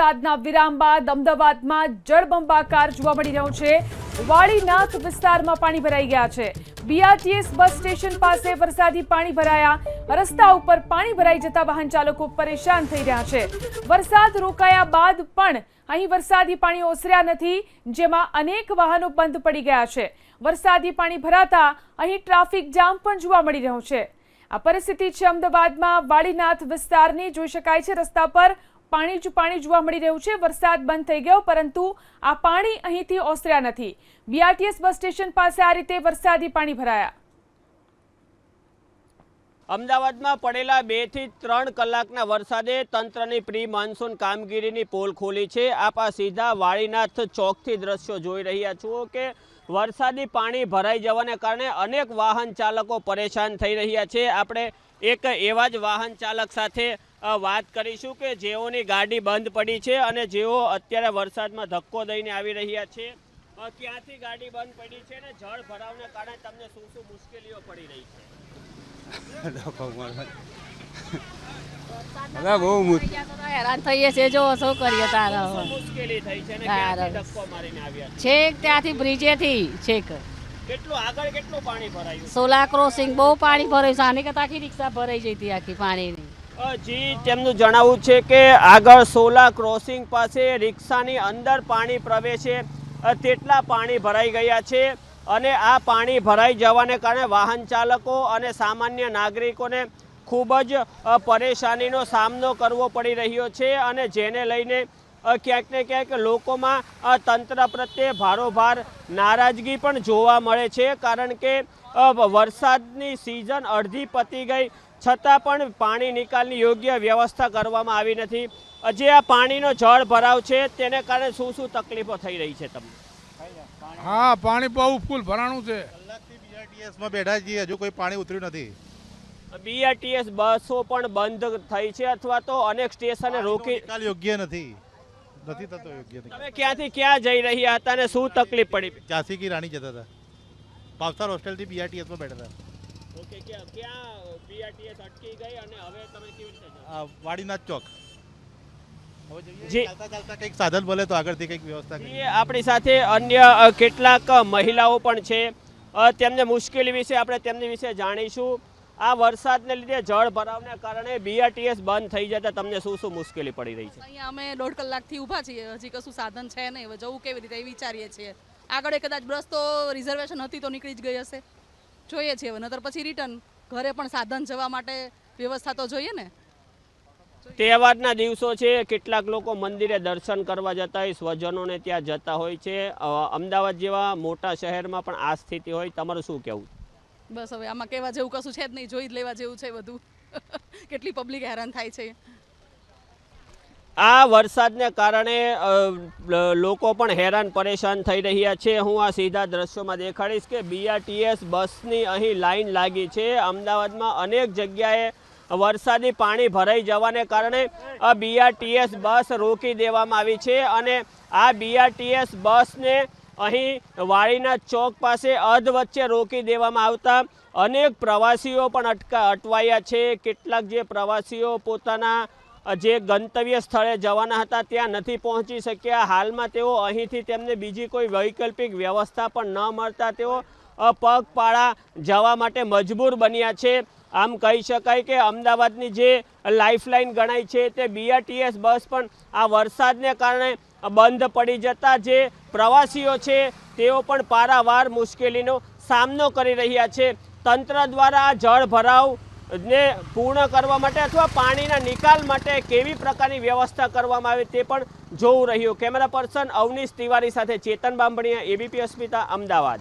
વરસાદના વિરામ બાદ અમદાવાદમાં જળબંબાકાર જોવા મળી રહ્યો છે. વાળીનાથ વિસ્તારમાં પાણી ભરાઈ ગયા છે. બીઆરટીએસ બસ સ્ટેશન પાસે વરસાદી પાણી ભરાયા. રસ્તા ઉપર પાણી ભરાઈ જતા વાહન ચાલકો પરેશાન થઈ રહ્યા છે. વરસાદ રોકાયા બાદ પણ અહીં વરસાદી પાણી ઓસર્યા નથી, જેમાં અનેક વાહનો બંધ પડી ગયા છે. વરસાદી પાણી ભરાતા અહીં ટ્રાફિક જામ પણ જોવા મળી રહ્યો છે. આ પરિસ્થિતિ છે અમદાવાદમાં. વાળીનાથ વિસ્તારની જોઈ શકાય છે. રસ્તા પર પાણી જ પાણી જોવા મળી રહ્યું છે. વરસાદ બંધ થઈ ગયો, પરંતુ આ પાણી અહીંથી ઓસર્યા નથી. બીઆરટીએસ બસ સ્ટેશન પાસે આ રીતે વરસાદી પાણી ભરાયા. અમદાવાદમાં પડેલા બેથી ત્રણ કલાકના વરસાદે તંત્રની પ્રી મોન્સૂન કામગીરીની પોલ ખોલી છે. આપ સીધા વાળીનાથ ચોકથી દ્રશ્યો જોઈ રહ્યા છો કે વરસાદી પાણી ભરાઈ જવાને કારણે અનેક વાહન ચાલકો પરેશાન થઈ રહ્યા છે. આપણે એક એવા જ વાહન ચાલક સાથે વાત કરીશું કે જેઓની ગાડી બંધ પડી છે અને જેઓ અત્યારે વરસાદમાં ધક્કો દઈને આવી રહ્યા છે ક્યાંથી ગાડી બંધ પડી છે અને જળ ભરાવને કારણે તમને શું શું મુશ્કેલીઓ પડી રહી છે? બહુ હેરાન થઈએ છીએ. જો શું કરીએ તારા મુશ્કેલી થઈ છે અને તારે. ક્યાંથી ધક્કો મારીને આવ્યા છેક ત્યાંથી બ્રિજેથી છેક. કેટલું આગળ કેટલું પાણી ભરાયું? સોલા ક્રોસિંગ બહુ પાણી ભરાયું છે. આની કરતા આખી રિક્ષા ભરાઈ જઈ હતી આખી પાણીની. જી તેમનું જણાવવું છે કે આગળ સોલા ક્રોસિંગ પાસે રિક્ષાની અંદર પાણી પ્રવેશે તેટલા પાણી ભરાઈ ગયા છે અને આ પાણી ભરાઈ જવાને કારણે વાહન ચાલકો અને સામાન્ય નાગરિકોને ખૂબ જ પરેશાનીનો સામનો કરવો પડી રહ્યો છે અને જેને લઈને ક્યાંક ને ક્યાંક લોકોમાં તંત્ર પ્રત્યે ભારોભાર, નારાજગી પણ જોવા મળે છે કારણ કે વરસાદની સિઝન અડધી પતી ગઈ. છતાં પણ પાણી નિકાલની યોગ્ય વ્યવસ્થા કરવામાં આવી નથી. હજી જે આ પાણીનો જળ ભરાવ છે તેને કારણે શું શું તકલીફો થઈ રહી છે તમને? હા પાણી બહુ ફૂલ ભરાણું છે. બીઆરટીએસમાં બેઠા છીએ હજુ કોઈ પાણી ઉતર્યું નથી. બીઆરટીએસ બસો પણ બંધ થઈ છે અથવા તો અનેક સ્ટેશને રોકી યોગ્ય નથી. નથી થતો યોગ્ય તમે ક્યાંથી ક્યાં જઈ રહ્યા હતા અને શું તકલીફ પડી? ઝાંસી કી રાણી જતા હતા. પાવસાર હોસ્ટેલથી બીઆરટીએસમાં બેઠા હતા. ઓકે ક્યાં ક્યાં બીઆરટીએસ અટકી ગઈ અને હવે તમે કેવી રીતે? વાડીનાથ ચોક. સાધન મળે તો આગળથી કંઈક વ્યવસ્થા આપણી સાથે અન્ય કેટલાક મહિલાઓ પણ છે. તેમને મુશ્કેલી વિશે આપણે તેમની વિશે જાણીશું. આ વરસાદને લીધે જળ ભરાવને કારણે બીઆરટીએસ બંધ થઈ જતા તમને શું શું મુશ્કેલી પડી રહી છે? અહીંયા અમે દોઢ કલાકથી ઊભા છીએ. હજી કશું સાધન છે નહીં. હવે જવું કેવી રીતે વિચારીએ છીએ. આગળ કદાચ બસ તો રિઝર્વેશન હતી તો નીકળી જ ગઈ હશે. જોઈએ છીએ હવે નતર પછી રિટર્ન ઘરે પણ સાધન જવા માટે વ્યવસ્થા તો જોઈએ ને. તહેવારના દિવસો છે કેટલાક લોકો મંદિરે દર્શન કરવા જતા હોય સ્વજનોને ત્યાં જતા હોય છે. અમદાવાદ જેવા મોટા શહેરમાં પણ આ સ્થિતિ હોય. તમારું શું કહેવું? બસ હવે આમાં કહેવા જેવું કશું છે જ નહીં જોઈ જ લેવા જેવું છે બધું. કેટલી પબ્લિક હેરાન થાય છે. આ વરસાદને કારણે લોકો પણ હેરાન પરેશાન થઈ રહ્યા છે. હું આ સીધા દ્રશ્યોમાં દેખાડીશ કે બીઆરટીએસ બસની અહીં લાઈન લાગી છે. અમદાવાદમાં અનેક જગ્યાએ વરસાદી પાણી ભરાઈ જવાને કારણે આ બીઆરટીએસ બસ રોકી દેવામાં આવી છે અને આ બીઆરટીએસ બસને અહીં વાળીના ચોક પાસે અધ વચ્ચે રોકી દેવામાં આવતા અનેક પ્રવાસીઓ પણ અટકા, અટવાયા છે. કેટલાક જે પ્રવાસીઓ પોતાના જે ગંતવ્ય સ્થળે જવાના હતા ત્યાં નથી પહોંચી શક્યા. હાલમાં તેઓ અહીંથી તેમને બીજી કોઈ વૈકલ્પિક વ્યવસ્થા પણ ન મળતા તેઓ પગપાળા જવા માટે મજબૂર બન્યા છે. આમ કહી શકાય કે અમદાવાદની જે લાઇફલાઇન ગણાય છે તે બીઆરટીએસ બસ પણ આ વરસાદને કારણે બંધ પડી જતા જે પ્રવાસીઓ છે તેઓ પણ પારાવાર મુશ્કેલીનો સામનો કરી રહ્યા છે. તંત્ર દ્વારા જળ ભરાવ ને પૂર્ણ કરવા માટે અથવા પાણીના નિકાલ માટે કેવી પ્રકારની વ્યવસ્થા કરવામાં આવે તે પણ જોવું રહ્યું. કેમેરા પર્સન અવનીશ તિવારી સાથે ચેતન બાંભણીયા એબીપી અસ્મિતા, અમદાવાદ.